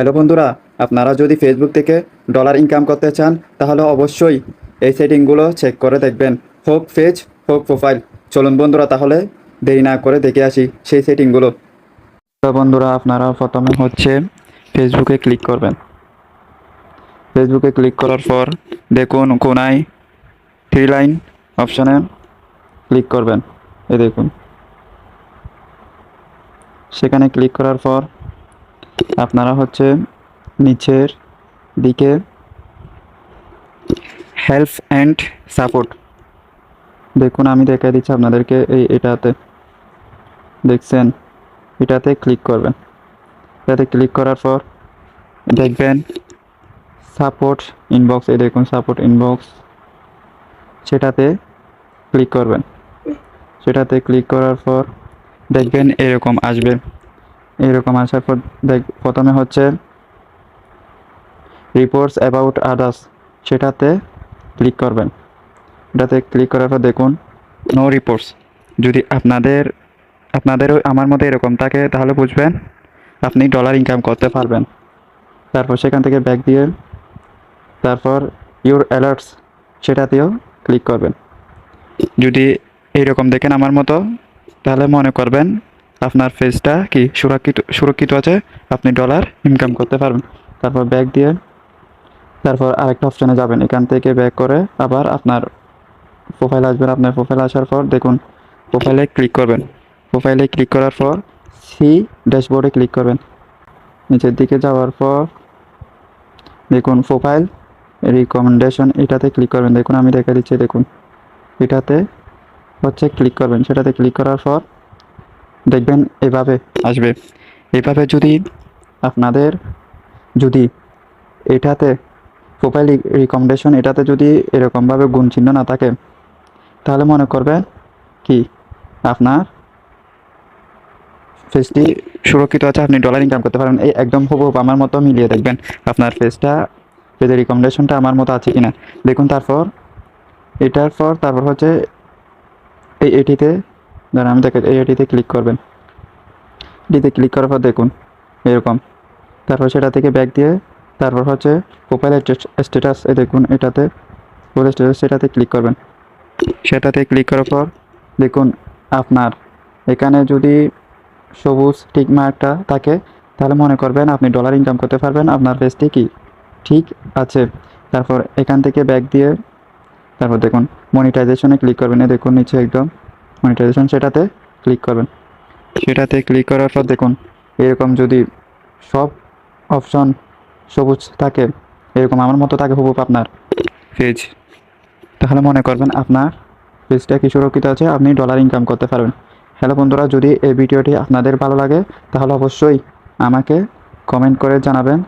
Hello বন্ধুরা, আপনারা যদি ফেসবুক থেকে ডলার ইনকাম করতে চান, তাহলে অবশ্যই এই সেটিংগুলো চেক করে দেখবেন। হোক পেজ হোক প্রোফাইল চলুন বন্ধুরা, তাহলে দেরি না করে দেখে আসি সেই সেটিংগুলো। বন্ধুরা, আপনারা প্রথমে হচ্ছে ফেসবুকে ক্লিক করবেন। ফেসবুকে ক্লিক করার পর দেখুন কোনায় থ্রি লাইন অপশানে ক্লিক করবেন। এই দেখুন। সেখানে ক্লিক করার পর আপনারা হচ্ছে নিচের দিকে হেল্প অ্যান্ড সাপোর্ট দেখুন, আমি দেখা দিচ্ছি আপনাদেরকে এই এটাতে। দেখছেন? এটাতে ক্লিক করবেন। এটাতে ক্লিক করার পর দেখবেন সাপোর্ট ইনবক্স এই দেখুন সাপোর্ট ইনবক্স সেটাতে ক্লিক করবেন। সেটাতে ক্লিক করার পর দেখবেন এরকম আসবে। এরকম আসার পর দেখ, প্রথমে হচ্ছে রিপোর্টস অ্যাবাউট আদার্স সেটাতে ক্লিক করবেন। এটাতে ক্লিক করার পর দেখুন নো রিপোর্টস যদি আপনাদের, আপনাদেরও আমার মধ্যে এরকম থাকে, তাহলে বুঝবেন আপনি ডলার ইনকাম করতে পারবেন। তারপর সেখান থেকে ব্যাক দিয়ে, তারপর ইউর অ্যালার্টস সেটাতেও ক্লিক করবেন। যদি এইরকম দেখেন আমার মতো, তাহলে মনে করবেন আপনার ফেসটা কি সুরক্ষিত সুরক্ষিত আছে? আপনি ডলার ইনকাম করতে পারবেন। তারপর ব্যাক দিয়ে, তারপর আরেকটা অপশানে যাবেন। এখান থেকে ব্যাক করে আবার আপনার প্রোফাইল আসবেন আপনার প্রোফাইল আসার পর দেখুন প্রোফাইলে ক্লিক করবেন। প্রোফাইলে ক্লিক করার পর সি ড্যাশবোর্ডে ক্লিক করবেন। নিচের দিকে যাওয়ার পর দেখুন প্রোফাইল রিকমেন্ডেশন এটাতে ক্লিক করবেন। দেখুন, আমি দেখা দিচ্ছি, দেখুন। এটাতে হচ্ছে ক্লিক করবেন। সেটাতে ক্লিক করার পর দেখবেন এভাবে আসবে। এভাবে যদি আপনাদের যদি এটাতে প্রোফাইল রিকমেন্ডেশন এটাতে যদি এরকমভাবে গুণ চিহ্ন না থাকে তাহলে মনে করবেন কি? আপনার ফেসটি সুরক্ষিত আছে আপনি ডলার ইনকাম করতে পারবেন। এই একদম হুবহুব আমার মতো মিলিয়ে দেখবেন আপনার ফেসটা ফেসের রিকমেন্ডেশনটা আমার মতো আছে কিনা। দেখুন তারপর এটার পর তারপর হচ্ছে এই এটিতে ধরেন আমি এই এটিতে ক্লিক করবেন। এটিতে ক্লিক করার পর দেখুন, এরকম। তারপর সেটা থেকে ব্যাক দিয়ে, তারপর হচ্ছে প্রোফাইল স্ট্যাটাস এ দেখুন, এটাতে প্রোফাইল স্ট্যাটাস সেটাতে ক্লিক করবেন। সেটাতে ক্লিক করার পর দেখুন, আপনার এখানে যদি সবুজ টিক মার্কটা থাকে, তাহলে মনে করবেন আপনি ডলার ইনকাম করতে পারবেন, আপনার ফেসটি কি? ঠিক আছে। তারপর এখান থেকে ব্যাক দিয়ে, তারপর দেখুন মনিটাইজেশনে ক্লিক করবেন দেখুন, নিচে একদম মনিটাইজেশন সেটাতে ক্লিক করবেন। সেটাতে ক্লিক করার পর দেখুন, এরকম যদি সব অপশন সবুজ থাকে, এরকম আমার মতো থাকে হুবুব আপনার। পেজ তাহলে মনে করবেন আপনার পেজটা কি সুরক্ষিত আছে, আপনি ডলার ইনকাম করতে পারবেন। হ্যালো বন্ধুরা, যদি এই ভিডিওটি আপনাদের ভালো লাগে, তাহলে অবশ্যই আমাকে কমেন্ট করে জানাবেন।